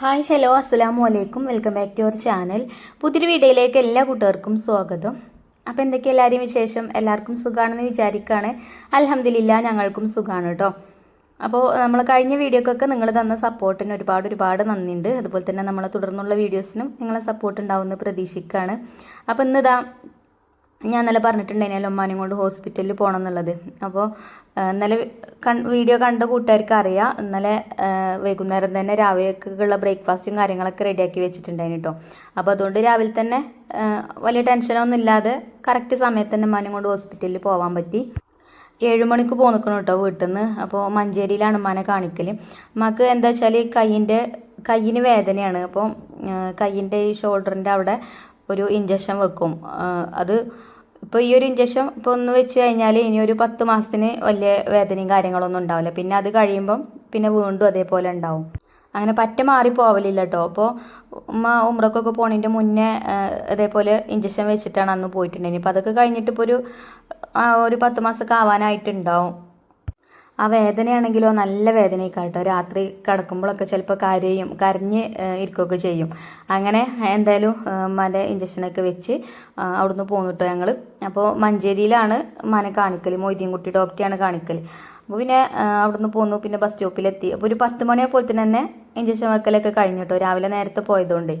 Hi hello അസ്സലാമു അലൈക്കും welcome back to our channel. പുതിയൊരു വീഡിയോയിലേക്ക് എല്ലാ കൂട്ടുകാർക്കും സ്വാഗതം. അപ്പോൾ എന്തൊക്കെ എല്ലാവരെയും വിശേഷം? എല്ലാവർക്കും സുഖമാണെന്ന് വിചാരിക്കുകയാണ് അലഹമ്മദില്ല ഞങ്ങൾക്കും സുഖമാണ് കേട്ടോ. അപ്പോൾ നമ്മൾ കഴിഞ്ഞ വീഡിയോക്കൊക്കെ നിങ്ങൾ തന്ന സപ്പോർട്ടിന് ഒരുപാട് ഒരുപാട് നന്ദിയുണ്ട്. അതുപോലെ തന്നെ നമ്മളെ തുടർന്നുള്ള വീഡിയോസിനും നിങ്ങളെ സപ്പോർട്ട് ഉണ്ടാവുമെന്ന് പ്രതീക്ഷിക്കുകയാണ് അപ്പോൾ ഇന്നിതാ ഞാൻ ഇന്നലെ പറഞ്ഞിട്ടുണ്ടായിരുന്നു ഉമ്മാനും കൊണ്ട് ഹോസ്പിറ്റലിൽ പോകണം എന്നുള്ളത് അപ്പോൾ ഇന്നലെ കൺ വീഡിയോ കണ്ട കൂട്ടുകാർക്ക് അറിയാം ഇന്നലെ വൈകുന്നേരം തന്നെ രാവിലേക്കുള്ള ബ്രേക്ക്ഫാസ്റ്റും കാര്യങ്ങളൊക്കെ റെഡിയാക്കി വെച്ചിട്ടുണ്ടായിരുന്നു കേട്ടോ അപ്പോൾ അതുകൊണ്ട് രാവിലെ തന്നെ വലിയ ടെൻഷനൊന്നും ഇല്ലാതെ കറക്റ്റ് സമയത്ത് തന്നെ ഉമ്മാനും കൊണ്ട് ഹോസ്പിറ്റലിൽ പോകാൻ പറ്റി. ഏഴ് മണിക്ക് പോന്നിക്കണം കേട്ടോ വീട്ടിൽ നിന്ന് അപ്പോൾ മഞ്ചേരിയിലാണ് ഉമ്മാനെ കാണിക്കൽ നമുക്ക് എന്താ വെച്ചാൽ കയ്യിന്റെ കയ്യിന് വേദനയാണ്. അപ്പോൾ കയ്യിന്റെ ഈ ഷോൾഡറിന്റെ അവിടെ ഒരു ഇഞ്ചക്ഷൻ വെക്കും. അത് ഇപ്പോൾ ഈ ഒരു ഇഞ്ചക്ഷൻ ഇപ്പോൾ ഒന്ന് വെച്ച് കഴിഞ്ഞാൽ ഇനി ഒരു പത്ത് മാസത്തിന് വലിയ വേദനയും കാര്യങ്ങളൊന്നും ഉണ്ടാവില്ല. പിന്നെ അത് കഴിയുമ്പം പിന്നെ വീണ്ടും അതേപോലെ ഉണ്ടാവും. അങ്ങനെ പറ്റ മാറി പോവലില്ല കേട്ടോ അപ്പോൾ ഉമ്മ ഉമ്രക്കൊക്കെ പോണതിന്റെ മുന്നേ അതേപോലെ ഇഞ്ചക്ഷൻ വെച്ചിട്ടാണ് അന്ന് പോയിട്ടുണ്ടെങ്കിൽ അപ്പോൾ അതൊക്കെ കഴിഞ്ഞിട്ട് ഇപ്പോൾ ഒരു ഒരു പത്ത് മാസമൊക്കെ ആവാനായിട്ടുണ്ടാവും. ആ വേദനയാണെങ്കിലോ നല്ല വേദനയൊക്കെ കേട്ടോ രാത്രി കിടക്കുമ്പോഴൊക്കെ ചിലപ്പോൾ കരയും കരഞ്ഞ് ഇരിക്കുകയൊക്കെ ചെയ്യും. അങ്ങനെ എന്തായാലും മല ഇഞ്ചക്ഷനൊക്കെ വെച്ച് അവിടുന്ന് പോന്നിട്ടോ ഞങ്ങൾ അപ്പോൾ മഞ്ചേരിയിലാണ് മന കാണിക്കൽ മൊയ്തീൻകുട്ടി ഡോക്ടറെയാണ് കാണിക്കൽ അപ്പോൾ പിന്നെ അവിടുന്ന് പോന്നു. പിന്നെ ബസ് സ്റ്റോപ്പിലെത്തി. അപ്പോൾ ഒരു പത്ത് മണിയായപ്പോൾ തന്നെ ഇഞ്ചക്ഷൻ വെക്കലൊക്കെ കഴിഞ്ഞു കേട്ടോ രാവിലെ നേരത്തെ പോയതുകൊണ്ട്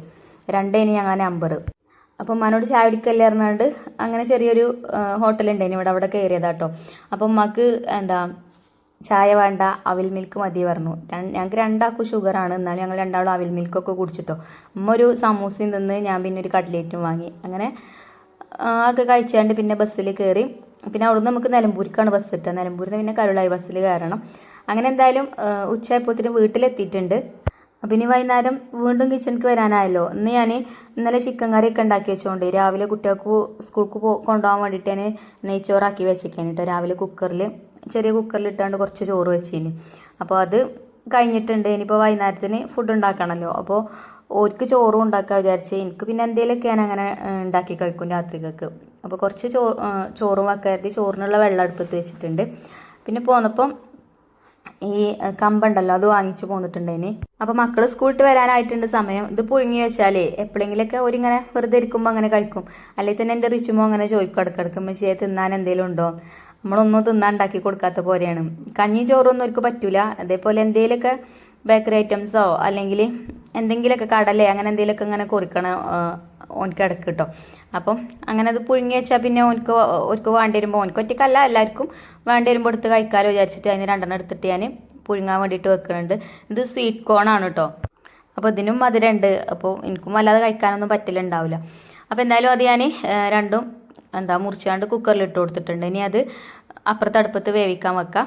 രണ്ടേനി ഞങ്ങൾ നമ്പർ അപ്പം മനോട് ചായ കുടിക്കല്ലേ പറഞ്ഞുകൊണ്ട് അങ്ങനെ ചെറിയൊരു ഹോട്ടലുണ്ടായിരുന്നു ഇവിടെ അവിടെ കയറിയതാട്ടോ അപ്പം മക്ക് എന്താ ചായ വേണ്ട അവിൽ മിൽക്ക് മതി പറഞ്ഞു. ഞങ്ങൾക്ക് രണ്ടാൾക്കും ഷുഗറാണ് എന്നാലും ഞങ്ങൾ രണ്ടാളും അവിൽ മിൽക്കൊക്കെ കുടിച്ചിട്ടോ. അമ്മ ഒരു സമൂസയും നിന്ന് ഞാൻ പിന്നെ ഒരു കട്ട്ലേറ്റും വാങ്ങി. അങ്ങനെ ആകെ കഴിച്ചാണ്ട് പിന്നെ ബസ്സിൽ കയറി പിന്നെ അവിടുന്ന് നമുക്ക് നിലമ്പൂരിക്കാണ് ബസ് കിട്ടുക. നിലമ്പൂരിൽ നിന്ന് പിന്നെ കരുളായി ബസ്സിൽ കയറണം. അങ്ങനെ എന്തായാലും ഉച്ചയായപ്പോഴത്തേന് വീട്ടിലെത്തിയിട്ടുണ്ട്. അപ്പം ഇനി വൈകുന്നേരം വീണ്ടും കിച്ചണിക്ക് വരാനായല്ലോ. ഇന്ന് ഞാൻ ഇന്നലെ ചിക്കൻ കറിയൊക്കെ ഉണ്ടാക്കി വെച്ചോണ്ട് രാവിലെ കുട്ടികൾക്ക് സ്കൂൾക്ക് പോ കൊണ്ടുപോകാൻ വേണ്ടിയിട്ട് ഞാൻ നെയ്ച്ചോറാക്കി വെച്ചേക്കാണ് കേട്ടോ. രാവിലെ കുക്കറിൽ ചെറിയ കുക്കറിൽ ഇട്ടാണ്ട് കുറച്ച് ചോറ് വെച്ചിന്. അപ്പോൾ അത് കഴിഞ്ഞിട്ടുണ്ട്. ഇനിയിപ്പോൾ വൈകുന്നേരത്തിന് ഫുഡ് ഉണ്ടാക്കണമല്ലോ അപ്പോൾ ഓർക്ക് ചോറും ഉണ്ടാക്കാൻ വിചാരിച്ച് എനിക്ക് പിന്നെ എന്തെങ്കിലുമൊക്കെ ഞാൻ അങ്ങനെ ഉണ്ടാക്കി കഴിക്കും രാത്രിക്കൊക്കെ അപ്പോൾ കുറച്ച് ചോ ചോറും വെക്കാതി ചോറിനുള്ള വെള്ളം അടുപ്പത്ത് വെച്ചിട്ടുണ്ട്. പിന്നെ പോന്നപ്പം ഈ കമ്പുണ്ടല്ലോ അത് വാങ്ങിച്ചു പോന്നിട്ടുണ്ടേന്. അപ്പോൾ മക്കൾ സ്കൂളിട്ട് വരാനായിട്ടുണ്ട് സമയം. ഇത് പുഴുങ്ങി വെച്ചാലേ എപ്പോഴെങ്കിലൊക്കെ ഒരിങ്ങനെ വെറുതെ ഇരിക്കുമ്പോൾ അങ്ങനെ കഴിക്കും. അല്ലെങ്കിൽ തന്നെ എന്റെ റിച്ചുമോ അങ്ങനെ ചോദിക്കും ഇടക്കിടക്ക് മെസ്സിയെ തിന്നാൻ എന്തെങ്കിലും ഉണ്ടോ? നമ്മളൊന്നും തിന്നാൻ ഉണ്ടാക്കി കൊടുക്കാത്ത പോലെയാണ്. കഞ്ഞി ചോറൊന്നും അവർക്ക് പറ്റൂല. അതേപോലെ എന്തെങ്കിലുമൊക്കെ ബേക്കറി ഐറ്റംസോ അല്ലെങ്കിൽ എന്തെങ്കിലുമൊക്കെ കടലേ അങ്ങനെ എന്തെങ്കിലുമൊക്കെ ഇങ്ങനെ കുറിക്കണം ഓനക്ക് ഇടയ്ക്ക് കിട്ടും അപ്പം അങ്ങനെ അത് പുഴുങ്ങി വെച്ചാൽ പിന്നെ ഓനക്ക് ഓർക്ക് വേണ്ടി വരുമ്പോൾ ഓനക്ക് ഒറ്റയ്ക്കല്ല എല്ലാവർക്കും വേണ്ടി വരുമ്പോൾ എടുത്ത് കഴിക്കാമല്ലോ വിചാരിച്ചിട്ട് അതിന് രണ്ടെണ്ണം എടുത്തിട്ട് ഞാൻ പുഴുങ്ങാൻ വേണ്ടിയിട്ട് വെക്കുന്നുണ്ട് ഇത് സ്വീറ്റ് കോൺ ആണ് കേട്ടോ അപ്പോൾ ഇതിനും മധുരമുണ്ട് അപ്പോൾ എനിക്കും വല്ലാതെ കഴിക്കാനൊന്നും പറ്റില്ല ഉണ്ടാവില്ല അപ്പോൾ എന്തായാലും അത് ഞാൻ രണ്ടും എന്താ മുറിച്ചാണ്ട് കുക്കറിൽ ഇട്ട് കൊടുത്തിട്ടുണ്ട്. ഇനി അത് അപ്പുറത്ത് അടുപ്പത്ത് വേവിക്കാൻ വെക്കാം.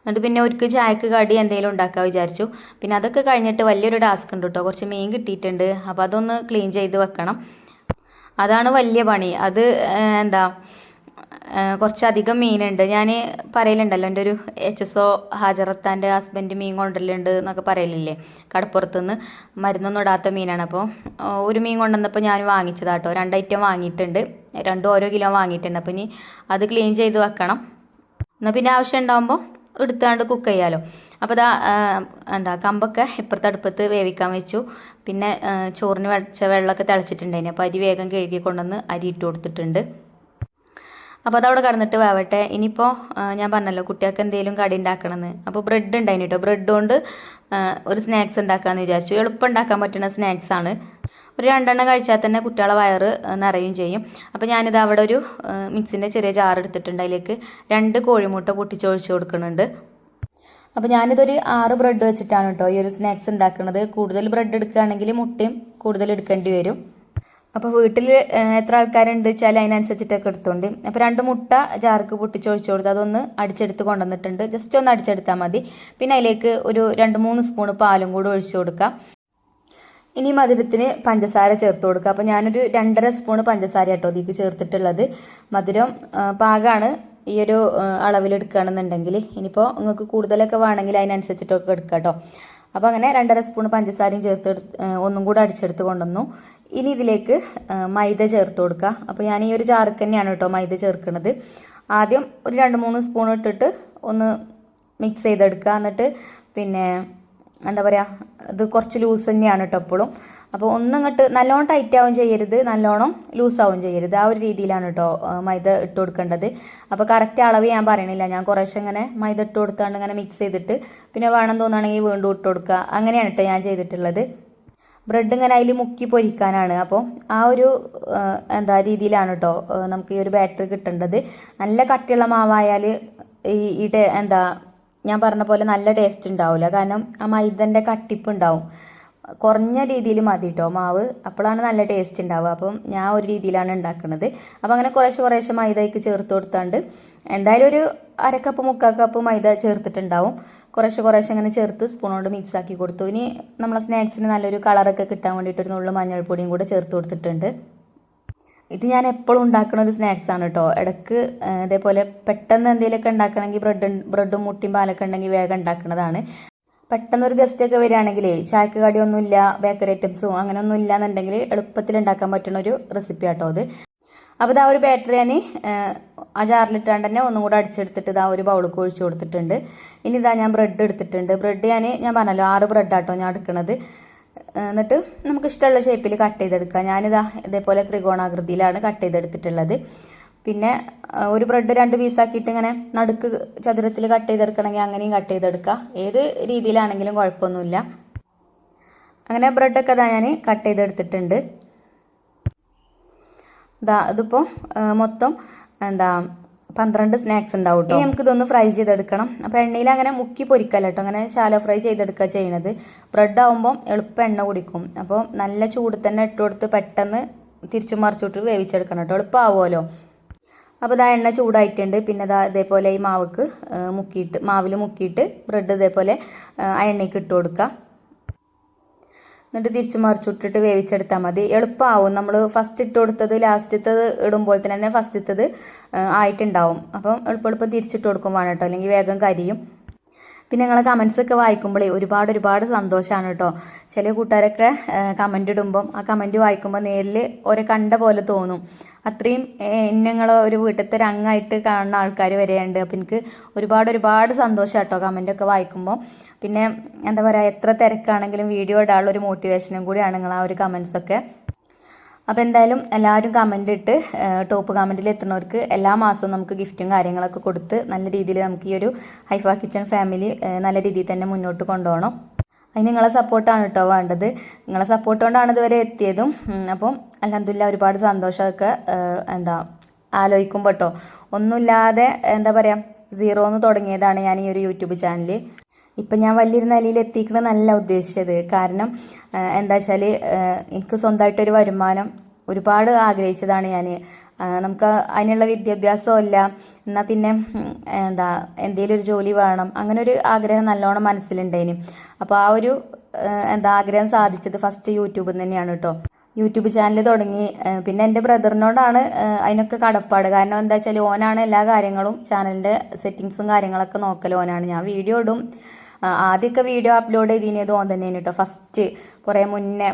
എന്നിട്ട് പിന്നെ ഒരിക്കൽ ചായക്ക് കടി എന്തെങ്കിലും ഉണ്ടാക്കാൻ വിചാരിച്ചു. പിന്നെ അതൊക്കെ കഴിഞ്ഞിട്ട് വലിയൊരു ടാസ്ക് ഉണ്ട് കേട്ടോ കുറച്ച് മീൻ കിട്ടിയിട്ടുണ്ട്. അപ്പോൾ അതൊന്ന് ക്ലീൻ ചെയ്ത് വെക്കണം. അതാണ് വലിയ പണി. അത് എന്താ കുറച്ചധികം മീനുണ്ട്. ഞാൻ പറയലുണ്ടല്ലോ എന്റെ ഒരു എച്ച് എസ് ഒ ഹാജറത്താന്റെ ഹസ്ബൻഡ് മീൻ കൊണ്ടുവരലുണ്ട് എന്നൊക്കെ പറയലില്ലേ? കടപ്പുറത്തുനിന്ന് മരുന്നൊന്നും ഇടാത്ത മീനാണ്. അപ്പോൾ ഒരു മീൻ കൊണ്ടുവന്നപ്പോൾ ഞാൻ വാങ്ങിച്ചതാട്ടോ. രണ്ട് ഐറ്റം വാങ്ങിയിട്ടുണ്ട്. രണ്ടും ഓരോ കിലോ വാങ്ങിയിട്ടുണ്ട്. അപ്പോൾ ഇനി അത് ക്ലീൻ ചെയ്ത് വെക്കണം. എന്നാൽ പിന്നെ ആവശ്യം ഉണ്ടാകുമ്പോൾ എടുത്താണ്ട് കുക്ക് ചെയ്യാമല്ലോ അപ്പോൾ ഇതാ എന്താ കമ്പൊക്കെ ഇപ്പുറത്തെ അടുപ്പത്ത് വേവിക്കാൻ വെച്ചു. പിന്നെ ചോറിന് വെച്ച വെള്ളമൊക്കെ തിളച്ചിട്ടുണ്ടായിന്. അപ്പോൾ അരി വേഗം കഴുകി കൊണ്ടുവന്ന് അരി ഇട്ട് കൊടുത്തിട്ടുണ്ട്. അപ്പോൾ അതവിടെ കടന്നിട്ട് വേവട്ടെ. ഇനിയിപ്പോൾ ഞാൻ പറഞ്ഞല്ലോ കുട്ടികൾക്ക് എന്തെങ്കിലും കടി ഉണ്ടാക്കണമെന്ന് അപ്പോൾ ബ്രെഡ് ഉണ്ടായിന് കേട്ടോ ബ്രെഡ് കൊണ്ട് ഒരു സ്നാക്സ് ഉണ്ടാക്കാമെന്ന് വിചാരിച്ചു. എളുപ്പം ഉണ്ടാക്കാൻ പറ്റുന്ന സ്നാക്സ് ആണ്. ഒരു രണ്ടെണ്ണം കഴിച്ചാൽ തന്നെ കുട്ടികളെ വയറ് നിറയും ചെയ്യും. അപ്പോൾ ഞാനിത് അവിടെ ഒരു മിക്സിന്റെ ചെറിയ ജാർ എടുത്തിട്ടുണ്ട്. അതിലേക്ക് രണ്ട് കോഴിമുട്ട പൊട്ടിച്ചൊഴിച്ച് കൊടുക്കുന്നുണ്ട്. അപ്പോൾ ഞാനിതൊരു ആറ് ബ്രെഡ് വെച്ചിട്ടാണ് കേട്ടോ ഈ ഒരു സ്നാക്സ് ഉണ്ടാക്കുന്നത് കൂടുതൽ ബ്രെഡ് എടുക്കുകയാണെങ്കിൽ മുട്ടയും കൂടുതൽ എടുക്കേണ്ടി വരും. അപ്പോൾ വീട്ടിൽ എത്ര ആൾക്കാരുണ്ട് വെച്ചാൽ അതിനനുസരിച്ചിട്ടൊക്കെ എടുത്തോണ്ട്. അപ്പോൾ രണ്ട് മുട്ട ജാർക്ക് പൊട്ടിച്ചൊഴിച്ച് കൊടുത്ത് അതൊന്ന് അടിച്ചെടുത്ത് കൊണ്ടുവന്നിട്ടുണ്ട്. ജസ്റ്റ് ഒന്ന് അടിച്ചെടുത്താൽ മതി. പിന്നെ അതിലേക്ക് ഒരു രണ്ട് മൂന്ന് സ്പൂൺ പാലും കൂടി ഒഴിച്ചു കൊടുക്കാം. ഇനി മധുരത്തിന് പഞ്ചസാര ചേർത്ത് കൊടുക്കുക അപ്പോൾ ഞാനൊരു രണ്ടര സ്പൂൺ പഞ്ചസാര കേട്ടോ ഇതിക്ക് ചേർത്തിട്ടുള്ളത്. മധുരം പാകമാണ് ഈ ഒരു അളവിലെടുക്കുകയാണെന്നുണ്ടെങ്കിൽ ഇനിയിപ്പോൾ നിങ്ങൾക്ക് കൂടുതലൊക്കെ വേണമെങ്കിൽ അതിനനുസരിച്ചിട്ടൊക്കെ എടുക്കാം കേട്ടോ അപ്പോൾ അങ്ങനെ രണ്ടര സ്പൂൺ പഞ്ചസാരയും ചേർത്ത് ഒന്നും കൂടെ അടിച്ചെടുത്ത് കൊണ്ടുവന്നു. ഇനി ഇതിലേക്ക് മൈദ ചേർത്ത് കൊടുക്കുക. അപ്പോൾ ഞാൻ ഈ ഒരു ജാർക്ക് തന്നെയാണ് കേട്ടോ മൈദ ചേർക്കുന്നത് ആദ്യം ഒരു രണ്ട് മൂന്ന് സ്പൂൺ ഇട്ടിട്ട് ഒന്ന് മിക്സ് ചെയ്തെടുക്കുക. എന്നിട്ട് പിന്നെ എന്താ പറയുക ഇത് കുറച്ച് ലൂസ് തന്നെയാണ് കേട്ടോ എപ്പോഴും അപ്പോൾ ഒന്നങ്ങോട്ട് നല്ലോണം ടൈറ്റ് ആവും ചെയ്യരുത് നല്ലോണം ലൂസ് ആവും ചെയ്യരുത്. ആ ഒരു രീതിയിലാണ് കേട്ടോ മൈദ ഇട്ട് കൊടുക്കേണ്ടത്. അപ്പോൾ കറക്റ്റ് അളവ് ഞാൻ പറയണില്ല. ഞാൻ കുറേശ്ശെ ഇങ്ങനെ മൈദ ഇട്ട് കൊടുത്താണ്ട് ഇങ്ങനെ മിക്സ് ചെയ്തിട്ട് പിന്നെ വേണം തോന്നുകയാണെങ്കിൽ വീണ്ടും ഇട്ട് കൊടുക്കുക അങ്ങനെയാണ് കേട്ടോ ഞാൻ ചെയ്തിട്ടുള്ളത്. ബ്രെഡ് ഇങ്ങനെ അതിൽ മുക്കി പൊരിക്കാനാണ്. അപ്പോൾ ആ ഒരു എന്താ രീതിയിലാണ് കേട്ടോ നമുക്ക് ഈ ഒരു ബാറ്ററി കിട്ടേണ്ടത്. നല്ല കട്ടിയുള്ള മാവായാൽ ഈ ഈ എന്താ ഞാൻ പറഞ്ഞ പോലെ നല്ല ടേസ്റ്റ് ഉണ്ടാവില്ല കാരണം ആ മൈദന്റെ കട്ടിപ്പ് ഉണ്ടാവും കുറഞ്ഞ രീതിയിൽ മതി കേട്ടോ മാവ്? അപ്പോഴാണ് നല്ല ടേസ്റ്റ് ഉണ്ടാവുക. അപ്പം ഞാൻ ഒരു രീതിയിലാണ് ഉണ്ടാക്കുന്നത്. അപ്പോൾ അങ്ങനെ കുറേശ്ശെ കുറേശ്ശെ മൈദയ്ക്ക് ചേർത്ത് കൊടുത്താണ്ട് എന്തായാലും ഒരു അരക്കപ്പ് മുക്കാൽ കപ്പ് മൈദ ചേർത്തിട്ടുണ്ടാവും. കുറേശ്ശെ കുറേശ്ശെ അങ്ങനെ ചേർത്ത് സ്പൂണോട് മിക്സ് ആക്കി കൊടുത്തു. ഇനി നമ്മളെ സ്നാക്സിന് നല്ലൊരു കളറൊക്കെ കിട്ടാൻ വേണ്ടിയിട്ട് ഒരു നുള്ളു മഞ്ഞൾപ്പൊടിയും കൂടെ ചേർത്ത് കൊടുത്തിട്ടുണ്ട്. ഇത് ഞാൻ എപ്പോഴും ഉണ്ടാക്കുന്ന ഒരു സ്നാക്സ് ആണ് കേട്ടോ ഇടയ്ക്ക് അതേപോലെ പെട്ടെന്ന് എന്തെങ്കിലുമൊക്കെ ഉണ്ടാക്കണമെങ്കിൽ ബ്രെഡ് ബ്രെഡും മുട്ടിയും പാലൊക്കെ ഉണ്ടെങ്കിൽ വേഗം ഉണ്ടാക്കുന്നതാണ് പെട്ടെന്ന് ഒരു ഗസ്റ്റ് ഒക്കെ വരികയാണെങ്കിൽ ചായക്ക് കടിയൊന്നുമില്ല ബേക്കറി ഐറ്റംസും അങ്ങനെ ഒന്നും ഇല്ല എന്നുണ്ടെങ്കിൽ എളുപ്പത്തിൽ ഉണ്ടാക്കാൻ പറ്റുന്ന ഒരു റെസിപ്പി ആട്ടോ അത്. അപ്പോൾ ഇതാ ഒരു ബാറ്ററി ഞാൻ ആ ജാറിലിട്ടാണ്ട് തന്നെ ഒന്നും കൂടെ അടിച്ചെടുത്തിട്ട് ഇതാ ഒരു ബൗളിക്ക് ഒഴിച്ചു കൊടുത്തിട്ടുണ്ട്. ഇനി ഇതാ ഞാൻ ബ്രെഡ് എടുത്തിട്ടുണ്ട്. ബ്രെഡ് ഞാൻ ഞാൻ പറഞ്ഞല്ലോ ആറ് ബ്രെഡ് ആട്ടോ ഞാൻ എടുക്കുന്നത് എന്നിട്ട് നമുക്ക് ഇഷ്ടമുള്ള ഷേപ്പിൽ കട്ട് ചെയ്തെടുക്കാം ഞാനിതാ ഇതേപോലെ ത്രികോണാകൃതിയിലാണ് കട്ട് ചെയ്തെടുത്തിട്ടുള്ളത്. പിന്നെ ഒരു ബ്രെഡ് രണ്ട് പീസാക്കിയിട്ട് ഇങ്ങനെ നടുക്ക് ചതുരത്തിൽ കട്ട് ചെയ്തെടുക്കണമെങ്കിൽ അങ്ങനെയും കട്ട് ചെയ്തെടുക്കാം ഏത് രീതിയിലാണെങ്കിലും കുഴപ്പമൊന്നുമില്ല. അങ്ങനെ ബ്രെഡൊക്കെ ഇതാ ഞാൻ കട്ട് ചെയ്തെടുത്തിട്ടുണ്ട്. ഇതാ ഇതിപ്പോൾ മൊത്തം എന്താ പന്ത്രണ്ട് സ്നാക്സ് ഉണ്ടാവും ഇനി നമുക്ക് ഇതൊന്ന് ഫ്രൈ ചെയ്തെടുക്കണം. അപ്പോൾ എണ്ണയിൽ അങ്ങനെ മുക്കി പൊരിക്കല്ല കേട്ടോ അങ്ങനെ ശാലോ ഫ്രൈ ചെയ്തെടുക്കുക ചെയ്യണത്. ബ്രെഡ് ആകുമ്പോൾ എളുപ്പം എണ്ണ കുടിക്കും. അപ്പോൾ നല്ല ചൂട് തന്നെ ഇട്ട് കൊടുത്ത് പെട്ടെന്ന് തിരിച്ചു മറിച്ചിട്ട് വേവിച്ചെടുക്കണം കേട്ടോ എളുപ്പമാവുമല്ലോ അപ്പോൾ ഇതാ എണ്ണ ചൂടായിട്ടുണ്ട്. പിന്നെ ഇതാ ഇതേപോലെ ഈ മാവക്ക് മുക്കിയിട്ട് മാവിൽ മുക്കിയിട്ട് ബ്രെഡ് ഇതേപോലെ ആ, എണ്ണയ്ക്ക് ഇട്ട് കൊടുക്കുക എന്നിട്ട് തിരിച്ചു മറിച്ചിട്ടിട്ട് വേവിച്ചെടുത്താൽ മതി. എളുപ്പമാവും നമ്മൾ ഫസ്റ്റ് ഇട്ട് കൊടുത്തത് ലാസ്റ്റത്തത് ഇടുമ്പോൾ തന്നെ ഫസ്റ്റത്തത് ആയിട്ടുണ്ടാവും. അപ്പം എളുപ്പം എളുപ്പം തിരിച്ചിട്ട് കൊടുക്കും കേട്ടോ. അല്ലെങ്കിൽ വേഗം കരിയും. പിന്നെ നിങ്ങളെ കമൻസ് ഒക്കെ വായിക്കുമ്പോഴേ ഒരുപാട് ഒരുപാട് സന്തോഷമാണ് കേട്ടോ ചില കൂട്ടുകാരൊക്കെ കമന്റ് ഇടുമ്പം ആ കമന്റ് വായിക്കുമ്പോൾ നേരിൽ ഓരോ കണ്ട പോലെ തോന്നും. അത്രയും ഇന്നങ്ങളെ ഒരു വീട്ടിലത്തെ ഒരു അംഗമായിട്ട് കാണുന്ന ആൾക്കാർ വരെയുണ്ട്. അപ്പം എനിക്ക് ഒരുപാട് ഒരുപാട് സന്തോഷം കേട്ടോ കമന്റൊക്കെ വായിക്കുമ്പോൾ പിന്നെ എന്താ പറയുക എത്ര തിരക്കാണെങ്കിലും വീഡിയോ ഇടാനുള്ള ഒരു മോട്ടിവേഷനും കൂടിയാണ് നിങ്ങൾ ആ ഒരു കമൻസൊക്കെ അപ്പോൾ എന്തായാലും എല്ലാവരും കമന്റ് ഇട്ട് ടോപ്പ് കമന്റിൽ എത്തുന്നവർക്ക് എല്ലാ മാസവും നമുക്ക് ഗിഫ്റ്റും കാര്യങ്ങളൊക്കെ കൊടുത്ത് നല്ല രീതിയിൽ നമുക്ക് ഈ ഒരു ഹൈഫ കിച്ചൺ ഫാമിലി നല്ല രീതിയിൽ തന്നെ മുന്നോട്ട് കൊണ്ടുപോകണം. അതിന് നിങ്ങളെ സപ്പോർട്ടാണ് കേട്ടോ വേണ്ടത്. നിങ്ങളെ സപ്പോർട്ട് കൊണ്ടാണ് ഇതുവരെ എത്തിയതും. അപ്പം അലഹമില്ല ഒരുപാട് സന്തോഷമൊക്കെ എന്താ ആലോചിക്കുമ്പോൾ കേട്ടോ ഒന്നുമില്ലാതെ എന്താ പറയുക സീറോ എന്ന് തുടങ്ങിയതാണ് ഞാൻ ഈ ഒരു യൂട്യൂബ് ചാനൽ ഇപ്പം ഞാൻ വലിയൊരു നിലയിൽ നല്ല ഉദ്ദേശിച്ചത്. കാരണം എന്താ വെച്ചാൽ എനിക്ക് സ്വന്തമായിട്ടൊരു വരുമാനം ഒരുപാട് ആഗ്രഹിച്ചതാണ് ഞാൻ നമുക്ക് അതിനുള്ള വിദ്യാഭ്യാസവും ഇല്ല. എന്നാൽ പിന്നെ എന്താ എന്തെങ്കിലും ഒരു ജോലി വേണം. അങ്ങനെ ഒരു ആഗ്രഹം നല്ലോണം മനസ്സിലുണ്ടേനും. അപ്പോൾ ആ ഒരു എന്താ ആഗ്രഹം സാധിച്ചത് ഫസ്റ്റ് യൂട്യൂബിൽ തന്നെയാണ് കേട്ടോ യൂട്യൂബ് ചാനൽ തുടങ്ങി. പിന്നെ എന്റെ ബ്രദറിനോടാണ് അതിനൊക്കെ കടപ്പാട്. കാരണം എന്താ വെച്ചാൽ ഓനാണ് എല്ലാ കാര്യങ്ങളും ചാനലിന്റെ സെറ്റിങ്സും കാര്യങ്ങളൊക്കെ നോക്കൽ ഓനാണ് ഞാൻ വീഡിയോ ഇടും. ആദ്യമൊക്കെ വീഡിയോ അപ്ലോഡ് ചെയ്തിരുന്നത് ഓൻ തന്നെയാണ് കേട്ടോ ഫസ്റ്റ് കുറേ മുന്നേ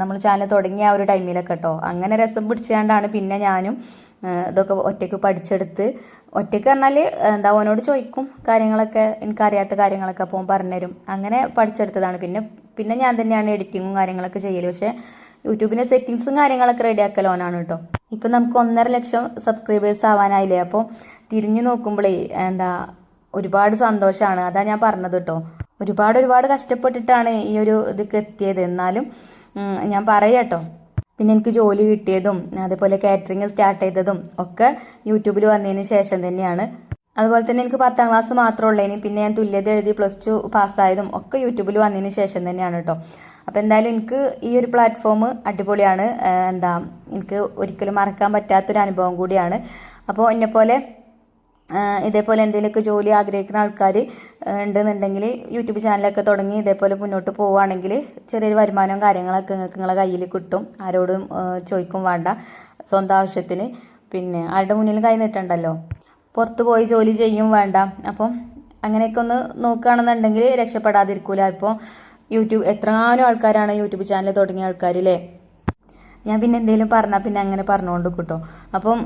നമ്മൾ ചാനൽ തുടങ്ങിയ ആ ഒരു ടൈമിലൊക്കെ കേട്ടോ അങ്ങനെ രസം പിടിച്ചുകൊണ്ടാണ് പിന്നെ ഞാനും ഇതൊക്കെ ഒറ്റയ്ക്ക് പഠിച്ചെടുത്ത്. ഒറ്റയ്ക്ക് പറഞ്ഞാൽ എന്താ ഓനോട് ചോദിക്കും കാര്യങ്ങളൊക്കെ എനിക്കറിയാത്ത കാര്യങ്ങളൊക്കെ അപ്പോൾ പറഞ്ഞുതരും അങ്ങനെ പഠിച്ചെടുത്തതാണ്. പിന്നെ പിന്നെ ഞാൻ തന്നെയാണ് എഡിറ്റിങ്ങും കാര്യങ്ങളൊക്കെ ചെയ്യൽ പക്ഷേ യൂട്യൂബിന്റെ സെറ്റിങ്സും കാര്യങ്ങളൊക്കെ റെഡിയാക്കൽ ഓനാണ് കേട്ടോ ഇപ്പം നമുക്ക് ഒന്നര ലക്ഷം സബ്സ്ക്രൈബേഴ്സ് ആവാനായില്ലേ? അപ്പോൾ തിരിഞ്ഞു നോക്കുമ്പോഴേ എന്താ ഒരുപാട് സന്തോഷമാണ് അതാ ഞാൻ പറഞ്ഞത് കേട്ടോ. ഒരുപാട് ഒരുപാട് കഷ്ടപ്പെട്ടിട്ടാണ് ഈ ഒരു ഇതൊക്കെ എത്തിയത്. എന്നാലും ഞാൻ പറയാട്ടോ പിന്നെ എനിക്ക് ജോലി കിട്ടിയതും അതേപോലെ കാറ്ററിംഗ് സ്റ്റാർട്ട് ചെയ്തതും ഒക്കെ യൂട്യൂബിൽ വന്നതിന് ശേഷം തന്നെയാണ്. അതുപോലെ തന്നെ എനിക്ക് പത്താം ക്ലാസ് മാത്രമേ ഇനി പിന്നെ ഞാൻ തുല്യത എഴുതി പ്ലസ് ടു പാസ്സായതും ഒക്കെ യൂട്യൂബിൽ വന്നതിന് ശേഷം തന്നെയാണ് കേട്ടോ അപ്പോൾ എന്തായാലും എനിക്ക് ഈ ഒരു പ്ലാറ്റ്ഫോം അടിപൊളിയാണ്. എന്താ എനിക്ക് ഒരിക്കലും മറക്കാൻ പറ്റാത്തൊരു അനുഭവം കൂടിയാണ്. അപ്പോൾ എന്നെപ്പോലെ ഇതേപോലെ എന്തെങ്കിലുമൊക്കെ ജോലി ആഗ്രഹിക്കുന്ന ആൾക്കാർ ഉണ്ടെന്നുണ്ടെങ്കിൽ യൂട്യൂബ് ചാനലൊക്കെ തുടങ്ങി ഇതേപോലെ മുന്നോട്ട് പോവുകയാണെങ്കിൽ ചെറിയൊരു വരുമാനവും കാര്യങ്ങളൊക്കെ നിങ്ങൾക്ക് നിങ്ങളുടെ കയ്യിൽ കിട്ടും. ആരോടും ചോദിക്കും വേണ്ട. സ്വന്തം ആവശ്യത്തിന്. പിന്നെ ആരുടെ മുന്നിൽ കൈ നീട്ടണ്ടല്ലോ? പുറത്ത് പോയി ജോലി ചെയ്യും വേണ്ട. അപ്പം അങ്ങനെയൊക്കെ ഒന്ന് നോക്കുകയാണെന്നുണ്ടെങ്കിൽ രക്ഷപ്പെടാതിരിക്കൂല. ഇപ്പോൾ യൂട്യൂബ് എത്രങ്ങാനും ആൾക്കാരാണ് യൂട്യൂബ് ചാനൽ തുടങ്ങിയ ആൾക്കാരില്ലേ? ഞാൻ പിന്നെ എന്തെങ്കിലും പറഞ്ഞാൽ പിന്നെ അങ്ങനെ പറഞ്ഞുകൊണ്ട് കിട്ടും അപ്പം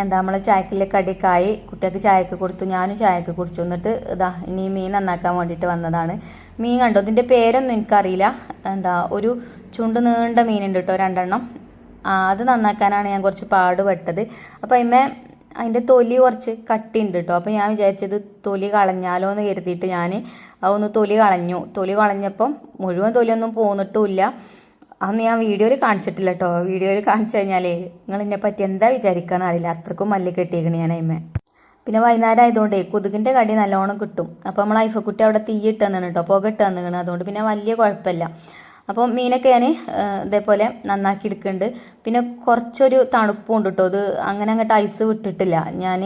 എന്താ നമ്മൾ ചായക്കിലെ കടിക്കായി കുട്ടികൾക്ക് ചായക്ക് കൊടുത്തു ഞാനും ചായക്ക് കുടിച്ചു. എന്നിട്ട് ഇതാ ഇനി മീൻ നന്നാക്കാൻ വേണ്ടിയിട്ട് വന്നതാണ്. മീൻ കണ്ടോ? ഇതിന്റെ പേരൊന്നും എനിക്കറിയില്ല. എന്താ ഒരു ചുണ്ട് നീണ്ട മീനുണ്ട് കേട്ടോ രണ്ടെണ്ണം. അത് നന്നാക്കാനാണ് ഞാൻ കുറച്ച് പാടുപെട്ടത്. അപ്പം അതിമേ അതിന്റെ തൊലി കുറച്ച് കട്ടി ഉണ്ട് കേട്ടോ. അപ്പം ഞാൻ വിചാരിച്ചത് തൊലി കളഞ്ഞാലോ എന്ന് കരുതിയിട്ട് ഞാൻ അതൊന്ന് തൊലി കളഞ്ഞു. തൊലി കളഞ്ഞപ്പം മുഴുവൻ തൊലിയൊന്നും പോന്നിട്ടുമില്ല അന്ന് ഞാൻ വീഡിയോയിൽ കാണിച്ചിട്ടില്ല കേട്ടോ വീഡിയോയിൽ കാണിച്ചു കഴിഞ്ഞാലേ നിങ്ങൾ എന്നെ പറ്റി എന്താ വിചാരിക്കാന്ന് അറിയില്ല. അത്രക്കും മല്ലി കെട്ടിയേക്കണ് ഞാൻ അമ്മ പിന്നെ വൈകുന്നേരം ആയതുകൊണ്ടേ കൊതുകിന്റെ കടി നല്ലോണം കിട്ടും. അപ്പോൾ നമ്മൾ ഐഫക്കുട്ടി അവിടെ തീ ഇട്ട് തന്നിണ് കേട്ടോ പുക ഇട്ട് അതുകൊണ്ട് പിന്നെ വലിയ കുഴപ്പമില്ല. അപ്പോൾ മീനൊക്കെ ഞാൻ ഇതേപോലെ നന്നാക്കി എടുക്കുന്നുണ്ട്. പിന്നെ കുറച്ചൊരു തണുപ്പും ഉണ്ട് കേട്ടോ അത് അങ്ങനെ അങ്ങോട്ട് ഐസ് വിട്ടിട്ടില്ല. ഞാൻ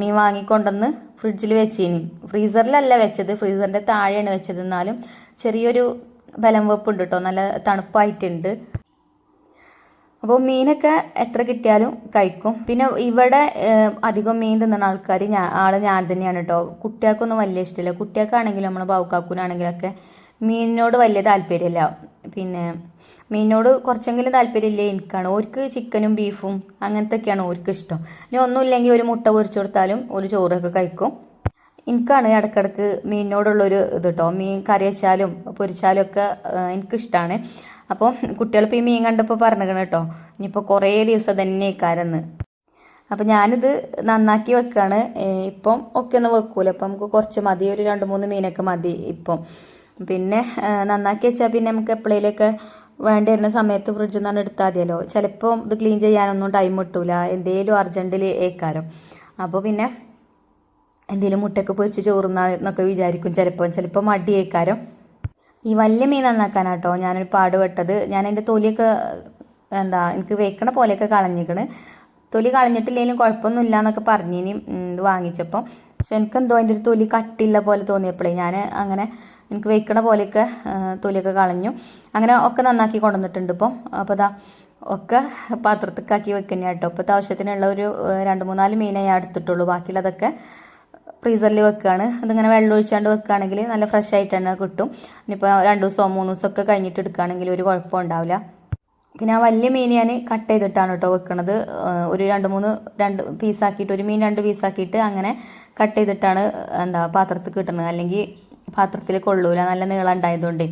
മീൻ വാങ്ങിക്കൊണ്ടുവന്ന് ഫ്രിഡ്ജിൽ വെച്ചിനി. ഫ്രീസറിലല്ല വെച്ചത്. ഫ്രീസറിന്റെ താഴെയാണ് വെച്ചത്. എന്നാലും ചെറിയൊരു ബലം വെപ്പുണ്ട് കേട്ടോ നല്ല തണുപ്പായിട്ടുണ്ട്. അപ്പോൾ മീനൊക്കെ എത്ര കിട്ടിയാലും കഴിക്കും. പിന്നെ ഇവിടെ അധികം മീൻ തിന്നുന്ന ആൾക്കാർ ഞാൻ ആൾ ഞാൻ തന്നെയാണ് കേട്ടോ കുട്ടികൾക്കൊന്നും വലിയ ഇഷ്ടമില്ല കുട്ടികൾക്കാണെങ്കിലും നമ്മളെ ബാവുക്കാക്കൂനാണെങ്കിലൊക്കെ മീനിനോട് വലിയ താല്പര്യമില്ല പിന്നെ മീനിനോട് കുറച്ചെങ്കിലും താല്പര്യമില്ല എനിക്കാണ്. ഓർക്ക് ചിക്കനും ബീഫും അങ്ങനത്തെയൊക്കെയാണ് ഓർക്ക് ഇഷ്ടം. ഇനി ഒന്നുമില്ലെങ്കിൽ ഒരു മുട്ട പൊരിച്ചു കൊടുത്താലും ഒരു ചോറൊക്കെ കഴിക്കും. എനിക്കാണ് ഇടക്കിടക്ക് മീനിനോടുള്ളൊരു ഇത് കേട്ടോ മീൻ കറി വെച്ചാലും പൊരിച്ചാലും ഒക്കെ എനിക്കിഷ്ടമാണ് അപ്പോൾ കുട്ടികളിപ്പോൾ ഈ മീൻ കണ്ടപ്പോൾ പറഞ്ഞിരിക്കണം കേട്ടോ ഇനിയിപ്പോൾ കുറേ ദിവസം തന്നെ ഇക്കാരെന്ന് അപ്പം ഞാനിത് നന്നാക്കി വെക്കുകയാണ് ഇപ്പം ഒക്കെ ഒന്ന് വെക്കൂല. അപ്പം നമുക്ക് കുറച്ച് മതി. ഒരു രണ്ട് മൂന്ന് മീനൊക്കെ മതി ഇപ്പം. പിന്നെ നന്നാക്കി വെച്ചാൽ പിന്നെ നമുക്ക് എപ്പോഴേലൊക്കെ വേണ്ടി വരുന്ന സമയത്ത് ഫ്രിഡ്ജിൽ നിന്നാണ് എടുത്താൽ മതിയല്ലോ. ചിലപ്പോൾ ഇത് ക്ലീൻ ചെയ്യാനൊന്നും ടൈം കിട്ടൂല. എന്തേലും അർജന്റിൽ ഏക്കാരം. അപ്പോൾ പിന്നെ എന്തെങ്കിലും മുട്ടയൊക്കെ പൊരിച്ച് ചോറുന്ന എന്നൊക്കെ വിചാരിക്കും ചിലപ്പോൾ ചിലപ്പോൾ മടിയേക്കാരം. ഈ വലിയ മീൻ നന്നാക്കാനാട്ടോ ഞാനൊരു പാടുപെട്ടത് ഞാൻ എന്റെ തൊലിയൊക്കെ എന്താ എനിക്ക് വെക്കണ പോലെയൊക്കെ കളഞ്ഞിക്കണ്. തൊലി കളഞ്ഞിട്ടില്ലെങ്കിലും കുഴപ്പമൊന്നുമില്ല എന്നൊക്കെ ഇനി ഇത് വാങ്ങിച്ചപ്പോൾ പക്ഷെ എനിക്കെന്തോ അതിന്റെ ഒരു തൊലി കട്ടിയുള്ള പോലെ തോന്നിയപ്പോഴേ ഞാൻ അങ്ങനെ എനിക്ക് വെക്കണ പോലെയൊക്കെ തൊലിയൊക്കെ കളഞ്ഞു. അങ്ങനെ ഒക്കെ നന്നാക്കി കൊണ്ടുവന്നിട്ടുണ്ട് ഇപ്പം. അപ്പോൾ അതാ ഒക്കെ പാത്രത്തിക്കാക്കി വെക്കുന്ന കേട്ടോ ഇപ്പോഴത്തെ ആവശ്യത്തിനുള്ള ഒരു രണ്ട് മൂന്നാൽ മീനേ ഞാൻ എടുത്തിട്ടുള്ളൂ. ബാക്കിയുള്ളതൊക്കെ ഫ്രീസറിൽ വെക്കുകയാണ് അതിങ്ങനെ വെള്ളം ഒഴിച്ചാണ്ട് വെക്കുകയാണെങ്കിൽ നല്ല ഫ്രഷ് ആയിട്ട് തന്നെ കിട്ടും. ഇനിയിപ്പോൾ രണ്ട് ദിവസമോ മൂന്ന് ദിവസമൊക്കെ കഴിഞ്ഞിട്ട് എടുക്കുകയാണെങ്കിൽ ഒരു കുഴപ്പം ഉണ്ടാവില്ല. പിന്നെ ആ വലിയ മീൻ ഞാൻ കട്ട് ചെയ്തിട്ടാണ് കേട്ടോ വെക്കണത്. ഒരു രണ്ട് മൂന്ന് രണ്ട് പീസാക്കിയിട്ട് ഒരു മീൻ രണ്ട് പീസാക്കിയിട്ട് അങ്ങനെ കട്ട് ചെയ്തിട്ടാണ് എന്താ പാത്രത്തിൽ കിട്ടുന്നത് അല്ലെങ്കിൽ പാത്രത്തിൽ കൊള്ളൂല. നല്ല നീളം ഉണ്ടായതുകൊണ്ട്.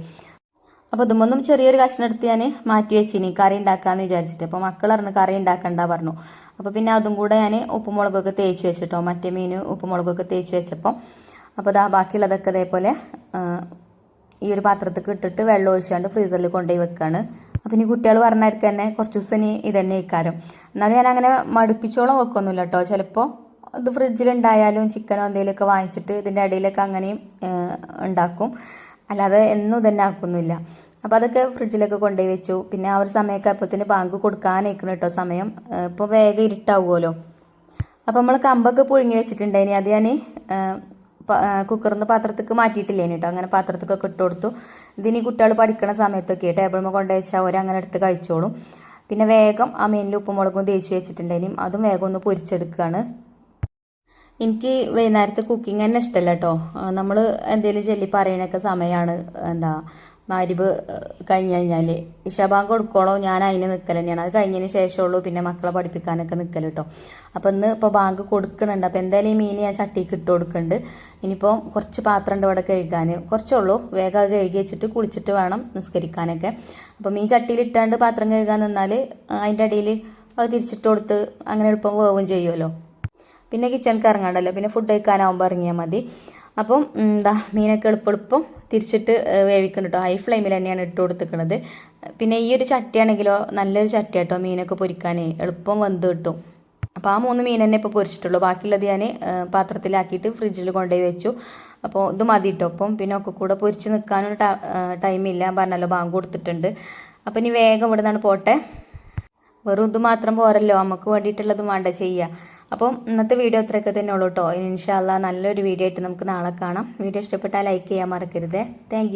അപ്പോൾ ഇതുമൊന്നും ചെറിയൊരു കഷ്ണം എടുത്ത് ഞാൻ മാറ്റി വെച്ചിനി. കറി ഉണ്ടാക്കാമെന്ന് വിചാരിച്ചിട്ട്. അപ്പോൾ മക്കൾ പറഞ്ഞു കറി ഉണ്ടാക്കണ്ട പറഞ്ഞു. അപ്പോൾ പിന്നെ അതും കൂടെ ഞാൻ ഉപ്പുമുളകൊക്കെ തേച്ച് വെച്ചിട്ടോ. മറ്റേ മീൻ ഉപ്പുമുളകൊക്കെ തേച്ച് വെച്ചപ്പോൾ അപ്പോൾ ഇതാ ബാക്കിയുള്ളതൊക്കെ ഇതേപോലെ ഈ ഒരു പാത്രത്തിൽ ഇട്ടിട്ട് വെള്ളം ഒഴിച്ചാണ്ട് ഫ്രീസറിൽ കൊണ്ടുപോയി വെക്കുകയാണ് അപ്പം ഇനി കുട്ടികൾ പറഞ്ഞായിരിക്കും തന്നെ കുറച്ച് ദിവസം ഇനി ഇതന്നെ ഇക്കാരം എന്നാലും ഞാൻ അങ്ങനെ മടുപ്പിച്ചോളം വെക്കൊന്നുമില്ല കേട്ടോ. ചിലപ്പോൾ ഇത് ഫ്രിഡ്ജിലുണ്ടായാലും ചിക്കനോ എന്തെങ്കിലുമൊക്കെ വാങ്ങിച്ചിട്ട് ഇതിന്റെ ഇടയിലൊക്കെ അങ്ങനെയും ഉണ്ടാക്കും. അല്ലാതെ എന്നും തന്നെ ആക്കുന്നില്ല അപ്പോൾ അതൊക്കെ ഫ്രിഡ്ജിലൊക്കെ കൊണ്ടുപോയി വെച്ചു. പിന്നെ ആ ഒരു സമയമൊക്കെ അപ്പോഴത്തേന് ബാങ്ക് കൊടുക്കാനേക്കണം കേട്ടോ സമയം. ഇപ്പോൾ വേഗം ഇരുട്ടാവുമല്ലോ അപ്പോൾ നമ്മൾ കമ്പൊക്കെ പുഴുങ്ങി വെച്ചിട്ടുണ്ടായിനി. അത് ഞാൻ കുക്കറിൽ നിന്ന് പാത്രത്തേക്ക് മാറ്റിയിട്ടില്ലേനി കേട്ടോ അങ്ങനെ പാത്രത്തേക്കൊക്കെ ഇട്ട് കൊടുത്തു. ഇതിനി കുട്ടികൾ പഠിക്കണ സമയത്തൊക്കെ ടേബിളിൽ കൊണ്ടുപോയി വെച്ചാൽ അങ്ങനെ എടുത്ത് കഴിച്ചോളും. പിന്നെ വേഗം ആ മീനിൽ ഉപ്പുമുളകും തേച്ച് വെച്ചിട്ടുണ്ടായിനും. അതും വേഗം ഒന്ന് പൊരിച്ചെടുക്കുകയാണ് എനിക്ക് വൈകുന്നേരത്തെ കുക്കിംഗ് തന്നെ ഇഷ്ടമല്ല കേട്ടോ നമ്മൾ എന്തെങ്കിലും ചൊല്ലി പറയണൊക്കെ സമയമാണ് എന്താ മാരിബ് കഴിഞ്ഞ് കഴിഞ്ഞാൽ ഇഷാബാങ്ക് കൊടുക്കോളോ ഞാൻ അതിന് നിൽക്കൽ തന്നെയാണ്. അത് കഴിഞ്ഞതിന് ശേഷമുള്ളൂ പിന്നെ മക്കളെ പഠിപ്പിക്കാനൊക്കെ നിൽക്കൽ കേട്ടോ അപ്പോൾ ഇന്ന് ഇപ്പോൾ ബാങ്ക് കൊടുക്കുന്നുണ്ട് അപ്പോൾ എന്തായാലും ഈ മീൻ ഞാൻ ചട്ടിക്ക് ഇട്ട് കൊടുക്കുന്നുണ്ട് ഇനിയിപ്പോൾ കുറച്ച് പാത്രം ഉണ്ട് ഇവിടെ കഴുകാൻ കുറച്ചുള്ളൂ. വേഗം അത് കഴുകി വെച്ചിട്ട് കുളിച്ചിട്ട് വേണം നിസ്കരിക്കാനൊക്കെ. അപ്പോൾ മീൻ ചട്ടിയിൽ ഇട്ടാണ്ട് പാത്രം കഴുകാൻ നിന്നാൽ അതിന്റെ ഇടയിൽ അത് തിരിച്ചിട്ട് കൊടുത്ത് അങ്ങനെ എളുപ്പം വേവും ചെയ്യുമല്ലോ പിന്നെ കിച്ചണിക്ക് ഇറങ്ങാണ്ടല്ലോ. പിന്നെ ഫുഡ് കഴിക്കാനാവുമ്പോൾ ഇറങ്ങിയാൽ മതി. അപ്പം എന്താ മീനൊക്കെ എളുപ്പം തിരിച്ചിട്ട് വേവിക്കുന്നുണ്ട് കേട്ടോ ഹൈ ഫ്ലെയിമിൽ തന്നെയാണ് ഇട്ട് കൊടുത്തിരിക്കുന്നത് പിന്നെ ഈ ഒരു ചട്ടിയാണെങ്കിലോ നല്ലൊരു ചട്ടി കേട്ടോ മീനൊക്കെ പൊരിക്കാനേ. എളുപ്പം വെന്ത് കിട്ടും. അപ്പോൾ ആ മൂന്ന് മീൻ തന്നെ ഇപ്പോൾ പൊരിച്ചിട്ടുള്ളൂ. ബാക്കിയുള്ളത് ഞാൻ പാത്രത്തിലാക്കിയിട്ട് ഫ്രിഡ്ജിൽ കൊണ്ടുപോയി വെച്ചു. അപ്പോൾ ഇത് മതി കേട്ടോ അപ്പം പിന്നെ ഒക്കെ കൂടെ പൊരിച്ച് നിൽക്കാനും ടൈമില്ല. പറഞ്ഞല്ലോ ബാങ്ക് കൊടുത്തിട്ടുണ്ട്. അപ്പം ഇനി വേഗം ഇവിടെ നിന്നാണ് പോട്ടെ. വെറും ഇത് മാത്രം പോരല്ലോ. നമുക്ക് വേണ്ടിയിട്ടുള്ളത് വേണ്ട. ചെയ്യുക അപ്പം ഇന്നത്തെ വീഡിയോ അത്രയൊക്കെ തന്നെ ഉള്ളൂ കേട്ടോ. ഇൻഷാല്ല നല്ലൊരു വീഡിയോ ആയിട്ട് നമുക്ക് നാളെ കാണാം. വീഡിയോ ഇഷ്ടപ്പെട്ടാൽ ലൈക്ക് ചെയ്യാൻ മറക്കരുത്. താങ്ക്